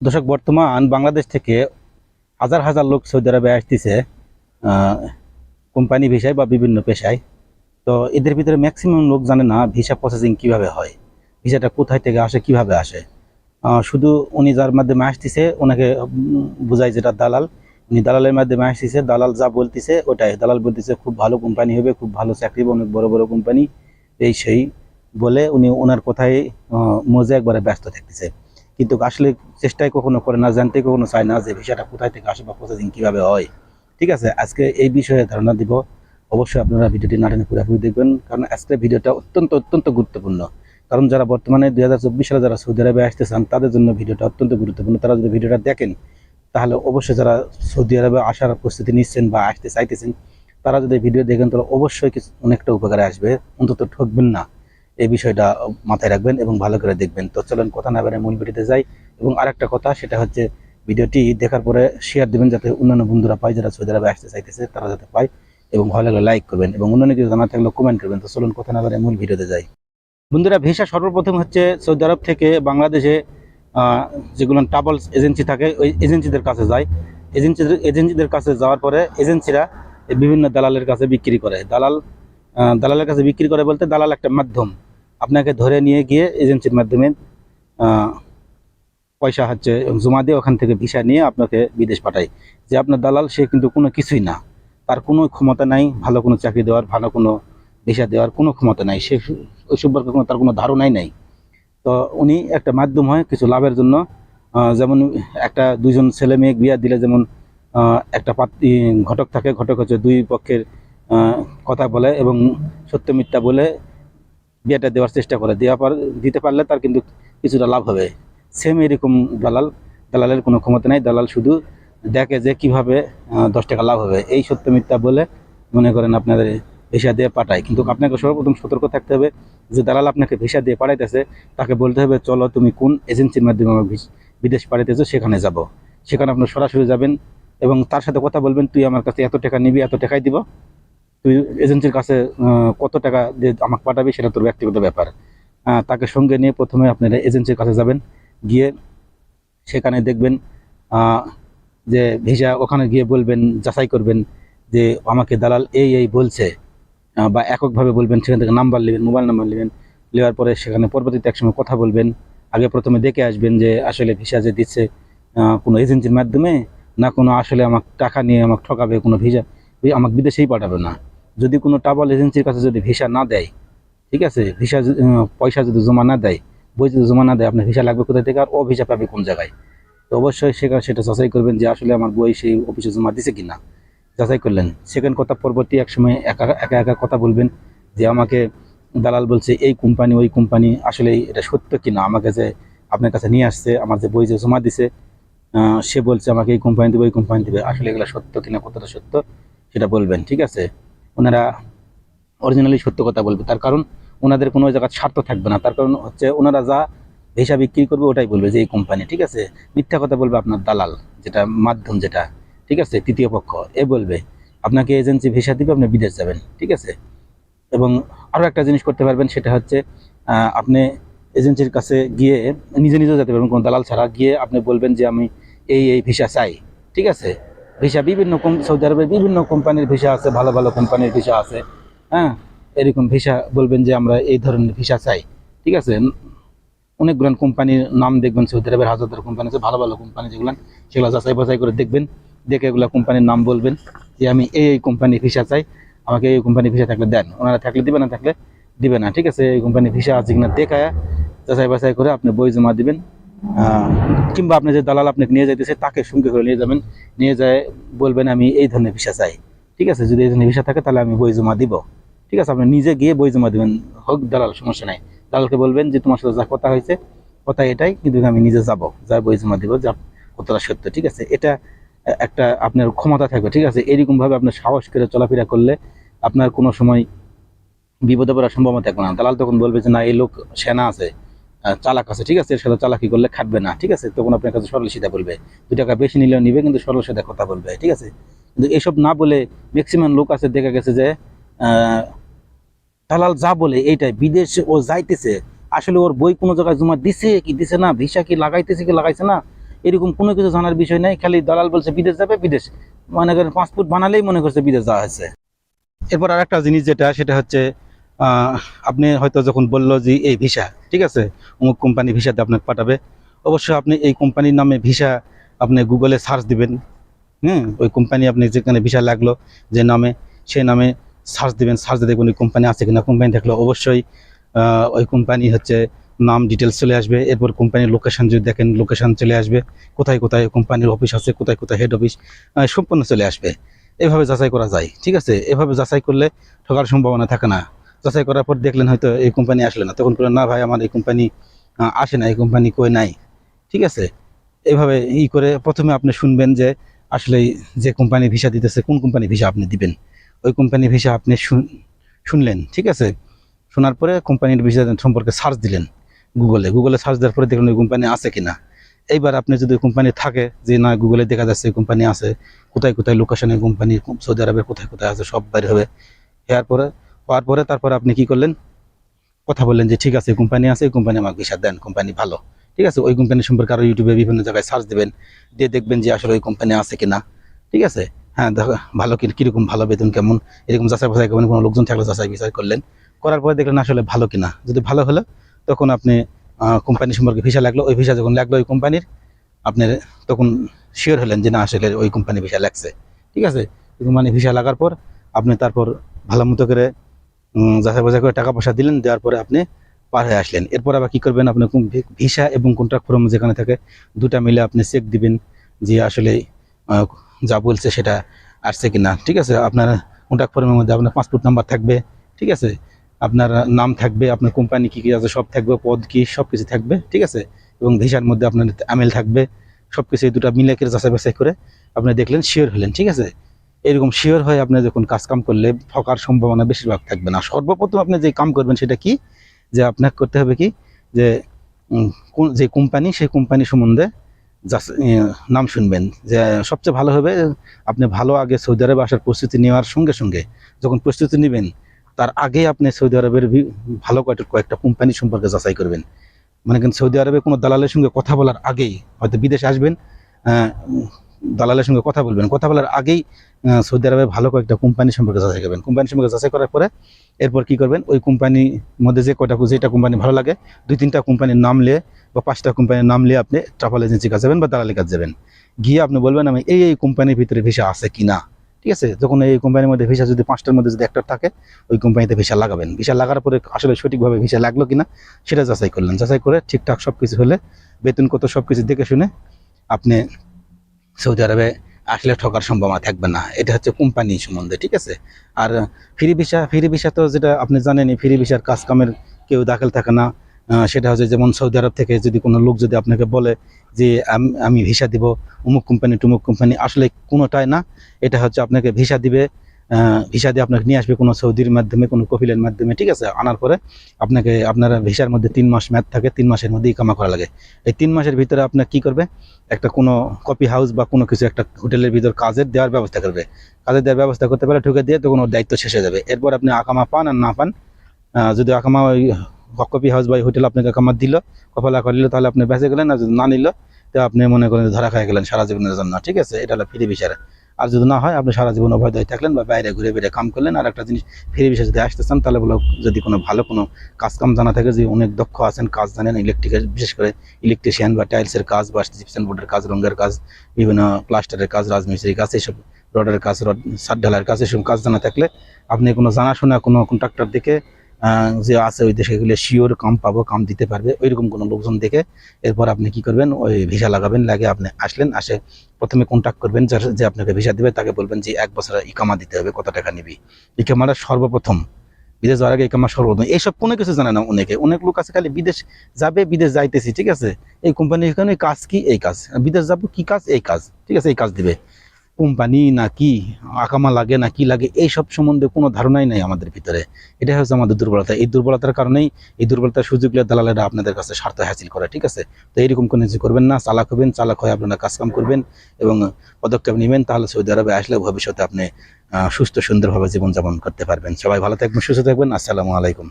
দর্শক বর্তমান বাংলাদেশ থেকে হাজার হাজার লোক সৌদি আরবে আসতেছে কোম্পানি ভিসায় বা বিভিন্ন পেশায়। তো এদের ভিতরে ম্যাক্সিমাম লোক জানে না ভিসা প্রসেসিং কীভাবে হয় ভিসাটা কোথায় থেকে আসে কীভাবে আসে। শুধু উনি যার মাধ্যমে আসতেছে ওনাকে বোঝায় যেটা দালাল। উনি দালালের মাধ্যমে আসতেছে দালাল যা বলতেছে ওটাই। দালাল বলতেছে খুব ভালো কোম্পানি হবে খুব ভালো চাকরি হবে, অনেক বড় বড় কোম্পানি। এই সেই বলে উনি ওনার কথায় মজে একবারে ব্যস্ত থাকতেছে। কিন্তু আসলে চেষ্টাই কখনো করে না, জানতে কখনো চায় না যে বিষয়টা কোথায় থেকে আসে বা প্রসেসিং কীভাবে হয়। ঠিক আছে, আজকে এই বিষয়ে ধারণা দিব। অবশ্যই আপনারা ভিডিওটি নাটেনে পুরোপুরি দেখবেন, কারণ আজকের ভিডিওটা অত্যন্ত অত্যন্ত গুরুত্বপূর্ণ। কারণ যারা বর্তমানে দুই হাজার চব্বিশ সালে যারা সৌদি আরবে আসতে চান, তাদের জন্য ভিডিওটা অত্যন্ত গুরুত্বপূর্ণ। তারা যদি ভিডিওটা দেখেন, তাহলে অবশ্যই যারা সৌদি আরবে আসার প্রস্তুতি নিচ্ছেন বা আসতে চাইতেছেন, তারা যদি ভিডিও দেখেন, তাহলে অবশ্যই কিছু, অনেকটা উপকারে আসবে। অন্তত ঠকবেন না। এই বিষয়টা মাথায় রাখবেন এবং ভালো করে দেখবেন। তো চলেন কথা না বেড়ে মূল ভিডিওতে যাই এবং আরেকটা কথা, সেটা হচ্ছে ভিডিওটি দেখার পরে শেয়ার দিবেন যাতে অন্যান্য বন্ধুরা পায়, যারা সৌদি আরবে আসতে চাইতেছে তারা যাতে পায় এবং ভালো লাগলে লাইক করবেন এবং অন্যান্য কিছু জানা থাকলে কমেন্ট করবেন। তো চলুন কথা না বেড়ে মূল ভিডিওতে যাই। বন্ধুরা ভিসা সর্বপ্রথম হচ্ছে সৌদি আরব থেকে বাংলাদেশে যেগুলো ট্রাভেলস এজেন্সি থাকে, ওই এজেন্সিদের কাছে যায়। এজেন্সিদের এজেন্সিদের কাছে যাওয়ার পরে এজেন্সিরা বিভিন্ন দালালের কাছে বিক্রি করে। দালাল দালালের কাছে বিক্রি করে বলতে দালাল একটা মাধ্যম। আপনাকে ধরে নিয়ে গিয়ে এজেন্সির মাধ্যমে পয়সা হচ্ছে জমা দিয়ে ওখান থেকে ভিসা নিয়ে আপনাকে বিদেশ পাঠায় যে আপনার দালাল, সে কিন্তু কোনো কিছুই না। তার কোনো ক্ষমতা নাই, ভালো কোনো চাকরি দেওয়ার, ভালো কোনো ভিসা দেওয়ার কোনো ক্ষমতা নাই। সে ওই সম্পর্কে কোনো, তার কোনো ধারণাই নাই। তো উনি একটা মাধ্যম হয় কিছু লাভের জন্য যেমন একটা দুজন ছেলে মেয়ে বিয়া দিলে যেমন একটা পাত্রী ঘটক থাকে, ঘটক হচ্ছে দুই পক্ষের কথা বলে এবং সত্য মিথ্যা বলে বিয়েটা দেওয়ার চেষ্টা করে। দেওয়া দিতে পারলে তার কিন্তু কিছুটা লাভ হবে। সেম এরকম দালাল। দালালের কোনো ক্ষমতা নাই। দালাল শুধু দেখে যে কীভাবে দশ টাকা লাভ হবে। এই সত্য মিথ্যা বলে মনে করেন আপনাদের ভিসা দিয়ে পাঠায়। কিন্তু আপনাকে সর্বপ্রথম সতর্ক থাকতে হবে যে দালাল আপনাকে ভিসা দিয়ে পাঠাইতেছে, তাকে বলতে হবে, চলো তুমি কোন এজেন্সির মাধ্যমে আমার বিদেশ পাঠাইতেছো সেখানে যাব। সেখানে আপনার সরাসরি যাবেন এবং তার সাথে কথা বলবেন, তুই আমার কাছে এত টাকা নিবি, এত টাকাই দিব। তুই এজেন্সির কাছে কত টাকা দিয়ে আমাকে পাঠাবি সেটা তোর ব্যক্তিগত ব্যাপার। তাকে সঙ্গে নিয়ে প্রথমে আপনারা এজেন্সির কাছে যাবেন, গিয়ে সেখানে দেখবেন যে ভিসা, ওখানে গিয়ে বলবেন, যাচাই করবেন যে আমাকে দালাল এই এই বলছে। বা এককভাবে বলবেন, সেখান থেকে নাম্বার নেবেন, মোবাইল নাম্বার নেবেন, নেওয়ার পরে সেখানে পরবর্তীতে একসময় কথা বলবেন। আগে প্রথমে দেখে আসবেন যে আসলে ভিসা যে দিচ্ছে কোনো এজেন্সির মাধ্যমে, না কোনো আসলে আমাকে টাকা নিয়ে আমাকে ঠকাবে, কোনো ভিসা, আমাকে বিদেশেই পাঠাবে না। যদি কোনো ট্রাভেল এজেন্সির কাছে যদি ভিসা না দেয়, ঠিক আছে? ভিসা পয়সা যদি জমা না দেয়, বই যদি জমা না দেয়, আপনার ভিসা লাগবে কোথা থেকে আর ও ভিসা পাবে কোন জায়গায়? তো অবশ্যই সেখানে সেটা যাচাই করবেন যে আসলে আমার বই সেই অফিসে জমা দিছে কিনা। যাচাই করলেন। সেকেন্ড কথা, পরবর্তী এক সময় একা একা একা কথা বলবেন যে আমাকে দালাল বলছে, এই কোম্পানি ওই কোম্পানি আসলে এটা সত্য কিনা? আমাকে যে আপনার কাছে নিয়ে আসছে, আমার যে বই যে জমা দিছে সে বলছে আমাকে এই কোম্পানি দেবে, ওই কোম্পানি দেবে। আসলে এগুলো সত্য কিনা, কতটা সত্য, সেটা বলবেন, ঠিক আছে? ওনারা অরিজিনালি সত্য কথা বলবে। তার কারণ ওনাদের কোনো জায়গায় স্বার্থ থাকবে না। তার কারণ হচ্ছে ওনারা যা ভিসা বিক্রি করবে ওটাই বলবে যে এই কোম্পানি ঠিক আছে? মিথ্যা কথা বলবে আপনার দালাল, যেটা মাধ্যম যেটা, ঠিক আছে? তৃতীয় পক্ষ, এ বলবে, আপনাকে এজেন্সি ভিসা দিবে, আপনি বিদেশ যাবেন ঠিক আছে? এবং আরও একটা জিনিস করতে পারবেন, সেটা হচ্ছে আপনি এজেন্সির কাছে গিয়ে, নিজে নিজেও যেতে পারবেন, কোনো দালাল ছাড়া গিয়ে আপনি বলবেন যে আমি এই এই ভিসা চাই, ঠিক আছে? ভিসা, বিভিন্ন সৌদি আরবে বিভিন্ন কোম্পানির ভিসা আছে, ভালো ভালো কোম্পানির ভিসা আছে। হ্যাঁ? এরকম ভিসা বলবেন যে আমরা এই ধরনের ভিসা চাই। ঠিক আছে? অনেকগুলো কোম্পানির নাম দেখবেন, সৌদি আরবের হাজার কোম্পানি আছে, ভালো ভালো কোম্পানি যেগুলো সেগুলো যাচাই বাছাই করে দেখবেন। দেখে এগুলো কোম্পানির নাম বলবেন যে আমি এই এই কোম্পানির ভিসা চাই, আমাকে এই কোম্পানির ভিসা থাকলে দেন। ওনারা থাকলে দিবে না, থাকলে দিবে না। ঠিক আছে? এই কোম্পানির ভিসা আছে কিনা দেখায়, যাচাই বাছাই করে আপনি বই জমা দিবেন। কিংবা আপনি যে দালাল আপনাকে নিয়ে যাইতেছে, তাকে সঙ্গে করে নিয়ে যাবেন। নিয়ে যায়, বলবেন, আমি এই ধরনের ভিসা চাই। ঠিক আছে? যদি এই ধরনের ভিসা থাকে, তাহলে আমি বই জমা দিব। ঠিক আছে? আপনি নিজে গিয়ে বই জমা দিবেন। হোক, দালাল, সমস্যা নাই। দালালকে বলবেন যে, তোমার সাথে যা কথা হয়েছে কথা এটাই, কিন্তু আমি নিজে যাব। যা বই জমা দিব, যা কতটা সত্য। ঠিক আছে? এটা একটা আপনার ক্ষমতা থাকবে। ঠিক আছে? এরকম ভাবে আপনার সাহস করে চলাফেরা করলে আপনার কোনো সময় বিপদে পড়ার সম্ভাবনা থাকবে না। দালাল তখন বলবে যে, না, এই লোক সেনা আছে। চালাক আছে, ঠিক আছে? এর সাথে চালাকি করলে খাটবে না, ঠিক আছে? তখন আপনার কাছে সরল সিধা বলবে দু টাকা বেশি নিলেও নিবে, কিন্তু সরল সিধা কথা বলবে ঠিক আছে? কিন্তু এসব না বলে ম্যাক্সিমাম লোক আছে, দেখা গেছে যে দালাল যা বলে এইটাই, বিদেশ ও যাইতেছে, আসলে ওর বই কোনো জায়গায় জমা দিছে কি দিছে না, ভিসা কি লাগাইতেছে কি লাগাইছে না, এরকম কোনো কিছু জানার বিষয় নাই, খালি দালাল বলছে বিদেশ যাবে, বিদেশ। মনে করেন পাসপোর্ট বানালেই মনে করছে বিদেশ যাওয়া হয়েছে। এরপর আর একটা জিনিস যেটা, সেটা হচ্ছে আপনি হয়তো যখন বলল যে এই ভিসা, ঠিক আছে? অমুক কোম্পানি ভিসাতে আপনাকে পাঠাবে। অবশ্যই আপনি এই কোম্পানির নামে ভিসা আপনি গুগলে সার্চ দিবেন। হুম? ওই কোম্পানি আপনি যেখানে ভিসা লাগল, যে নামে, সেই নামে সার্চ দিবেন, সার্চ দেখবেন ওই কোম্পানি আছে কিনা। কোম্পানি থাকলে অবশ্যই ওই কোম্পানি হচ্ছে নাম ডিটেলস চলে আসবে। এরপর কোম্পানির লোকেশান যদি দেখেন লোকেশান চলে আসবে। কোথায় কোথায় কোম্পানির অফিস আছে, কোথায় কোথায় হেড অফিস সম্পূর্ণ চলে আসবে। এভাবে যাচাই করা যায়, ঠিক আছে? এভাবে যাচাই করলে ঠকার সম্ভাবনা থাকে না। যাচাই করার পর দেখলেন হয়তো এই কোম্পানি আসলে না। তখন করে না ভাই, আমার এই কোম্পানি আসে না, এই কোম্পানি কই নাই। ঠিক আছে? এইভাবে ই করে প্রথমে আপনি শুনবেন যে আসলে যে কোম্পানি ভিসা দিতেছে, কোন কোম্পানি ভিসা আপনি দিবেন? ওই কোম্পানি ভিসা আপনি শুন- শুনলেন, ঠিক আছে? শোনার পরে কোম্পানির ভিসা সম্পর্কে সার্চ দিলেন গুগলে গুগলে সার্চ দেওয়ার পরে দেখলেন ওই কোম্পানি আছে কিনা। এইবার আপনি যদি কোম্পানি থাকে, যে না গুগলে দেখা যাচ্ছে কোম্পানি আছে, কোথায় কোথায় লোকেশনে কোম্পানি সৌদি আরবের কোথায় কোথায় আছে, সব বাইরে হবে। এর পরে হওয়ার পরে তারপর আপনি কি করলেন? কথা বললেন যে, ঠিক আছে কোম্পানি আছে কোম্পানি আমাকে ভিসা দেন কোম্পানি ভালো। ঠিক আছে, ওই কোম্পানি সম্পর্কে আরও ইউটিউবে বিভিন্ন জায়গায় সার্চ দেবেন। দিয়ে দেখবেন যে আসলে ওই কোম্পানি আছে কিনা। ঠিক আছে? হ্যাঁ দেখো, ভালো কি, কীরকম ভালো, বেতন কেমন? এরকম যাচাই বাছাই করবেন, কোনো লোকজন থাকলে যাচাই বিচার করলেন। করার পরে দেখলেন আসলে ভালো কিনা। যদি ভালো হলো, তখন আপনি কোম্পানি সম্পর্কে ভিসা লাগল। ওই ভিসা যখন লাগল ওই কোম্পানির আপনার তখন শিওর হলেন যে না, আসলে ওই কোম্পানি ভিসা লাগছে। ঠিক আছে? কোম্পানি ভিসা লাগার পর আপনি তারপর ভালো মতো করে যাচাই বাছাই করে টাকা পয়সা দিলেন, দেওয়ার পরে আপনি পার হয়ে আসলেন। এরপর আবার কী করবেন? আপনি ভিসা এবং কন্ট্রাক্ট ফর্ম যেখানে থাকে, দুটা মিলে আপনি চেক দিবেন যে আসলে যা বলছে সেটা আসছে কি না ঠিক আছে? আপনার কন্ট্রাক্ট ফর্মের মধ্যে আপনার পাসপোর্ট নাম্বার থাকবে, ঠিক আছে? আপনার নাম থাকবে, আপনার কোম্পানি কী কী আছে, সব থাকবে, পদ কী, সব কিছু থাকবে, ঠিক আছে? এবং ভিসার মধ্যে আপনার আমেল থাকবে, সব কিছু এই দুটা মিলে যাচাই বাছাই করে আপনি দেখলেন শিওর হলেন, ঠিক আছে? এরকম শিওর হয়ে আপনি যখন কাজ কাম করলে ঠকার সম্ভাবনা বেশিরভাগ থাকবে না। সর্বপ্রথম আপনি যে কাম করবেন সেটা কি? যে আপনাকে করতে হবে কি? যে কোন- যে কোম্পানি সেই কোম্পানি সম্বন্ধে নাম শুনবেন। যে সবচেয়ে ভালো হবে, আপনি ভালো আগে সৌদি আরবে আসার প্রস্তুতি নেওয়ার সঙ্গে সঙ্গে যখন প্রস্তুতি নেবেন, তার আগে আপনি সৌদি আরবের ভালো কয়েকটা কয়েকটা কোম্পানি সম্পর্কে যাচাই করবেন। মানে কিন্তু সৌদি আরবে কোনো দালালের সঙ্গে কথা বলার আগেই হয়তো বিদেশে আসবেন দালালের সঙ্গে কথা বলবেন। কথা বলার আগেই সৌদি আরবে ভালো কয়েকটা কোম্পানি সম্পর্কে যাচাই করবেন। কোম্পানি সম্পর্কে যাচাই করার পরে এরপর কি করবেন? ওই কোম্পানির মধ্যে যে কয়টা, যেটা কোম্পানি ভালো লাগে, দুই, তিনটা কোম্পানির নাম নিয়ে বা পাঁচটা কোম্পানির নাম নিয়ে আপনি ট্রাভেল এজেন্সির কাছে যাবেন বা দালালের কাছে যাবেন। গিয়ে আপনি বলবেন, আমি এই এই কোম্পানির ভিতরে ভিসা আছে কি না? ঠিক আছে? যখন এই কোম্পানির মধ্যে ভিসা যদি পাঁচটার মধ্যে যদি একটা থাকে, ওই কোম্পানিতে ভিসা লাগাবেন। ভিসা লাগার পরে আসলে সঠিকভাবে ভিসা লাগল কিনা, সেটা যাচাই করলেন। যাচাই করে ঠিকঠাক সব কিছু হলে, বেতন কত সব কিছু দেখে শুনে আপনি সৌদি আরবে আসলে ঠকার সম্ভাবনা থাকবে না। এটা হচ্ছে কোম্পানি সম্বন্ধে, ঠিক আছে? আর ফ্রি ভিসা ফ্রি ভিসা তো যেটা আপনি জানেনই, ফ্রি ভিসার কাজ কামের কেউ দাখিল থাকে না। সেটা হচ্ছে যেমন সৌদি আরব থেকে যদি কোনো লোক যদি আপনাকে বলে যে আম- ভিসা দিব, অমুক কোম্পানি টুমুক কোম্পানি, আসলে কোনোটাই না। এটা হচ্ছে আপনাকে ভিসা দিবে ভিসা দিয়ে আপনাকে নিয়ে আসবে কোনো সৌদির মাধ্যমে, কোনো কপিলের মাধ্যমে, ঠিক আছে? আনার পরে আপনাকে আপনার ভিসার মধ্যে তিন মাস ম্যাথ থাকে, তিন মাসের মধ্যেই কামা করা লাগে। এই তিন মাসের ভিতরে আপনার কি করবে? একটা কোনো কপি হাউস বা কোনো কিছু, একটা হোটেলের ভিতর কাজের দেওয়ার ব্যবস্থা করবে। কাজের দেওয়ার ব্যবস্থা করতে পারে ঢুকে দিয়ে তখন ওর দায়িত্ব শেষ হয়ে যাবে। এরপর আপনি আকামা পান আর না পান যদি আকামা ওই কপি হাউস বা হোটেল আপনাকে আকামা দিল কপালা করল, তাহলে আপনি বেঁচে গেলেন আর যদি না নিল, তো আপনি মনে করেন ধরা খাই গেলেন সারা জীবনের জন্য, ঠিক আছে? এটা হলো ফ্রি বিষয় আর যদি না হয় আপনি সারা জীবন অভয় থাকলেন বা বাইরে ঘুরে বেড়ে কাম করলেন আর একটা জিনিস ফিরে বিষয় যদি আসতে চান তাহলে বলো যদি কোনো ভালো কোনো কাজ কাম জানা থাকে যে অনেক দক্ষ আছেন কাজ জানেন ইলেকট্রিকের বিশেষ করে ইলেকট্রিশিয়ান বা টাইলসের কাজ বা জিপসেন বোর্ডের কাজ রঙের কাজ বিভিন্ন প্লাস্টারের কাজ রাজমিস্ত্রির কাজ এইসব রডের কাজ রড সার ঢালাইয়ের কাজ এসব কাজ জানা থাকলে আপনি কোনো জানাশোনা কোনো কন্ট্রাক্টর আহ, যে আছে ওই দেশে গেলে শিওর কাম পাবো, কাম দিতে পারবে। ওইরকম কোনো লোকজন দেখে এরপর আপনি কি করবেন? ওই ভিসা লাগাবেন, লাগে আপনি আসলেন, আসে প্রথমে কন্ট্যাক্ট করবেন, যার- যে আপনাকে ভিসা দিবে, তাকে বলবেন যে এক বছরের ইকামা দিতে হবে, কত টাকা নিবি? ইকামাটা সর্বপ্রথম। বিদেশ যাওয়ার আগে ইকামা সর্বপ্রথম। এইসব কোনো কিছু জানে না অনেকে। অনেক লোক আছে খালি বিদেশ যাবে, বিদেশ যাইতেছি, ঠিক আছে? এই কোম্পানি এখানে কাজ কি? এই কাজ। বিদেশ যাব কি কাজ? এই কাজ। ঠিক আছে, এই কাজ দিবে। কোম্পানি না কি আকামা লাগে না কি লাগে এই সব সম্বন্ধে কোনো ধারণাই নাই আমাদের ভিতরে। এটা হচ্ছে আমাদের দুর্বলতা। এই দুর্বলতার কারণেই, এই দুর্বলতার সুযোগ নিয়ে দালালেরা আপনাদের কাছে স্বার্থ হাসিল করে, ঠিক আছে? তো এইরকম কোনো কিছু করবেন না, চালাক হবেন, চালাক হয়ে আপনারা কাজকাম করবেন এবং পদক্ষেপ নেবেন, তাহলে সৌদি আরবে আসলে ভবিষ্যতে আপনি সুস্থ সুন্দরভাবে জীবনযাপন করতে পারবেন। সবাই ভালো থাকবেন, সুস্থ থাকবেন। আসসালামু আলাইকুম।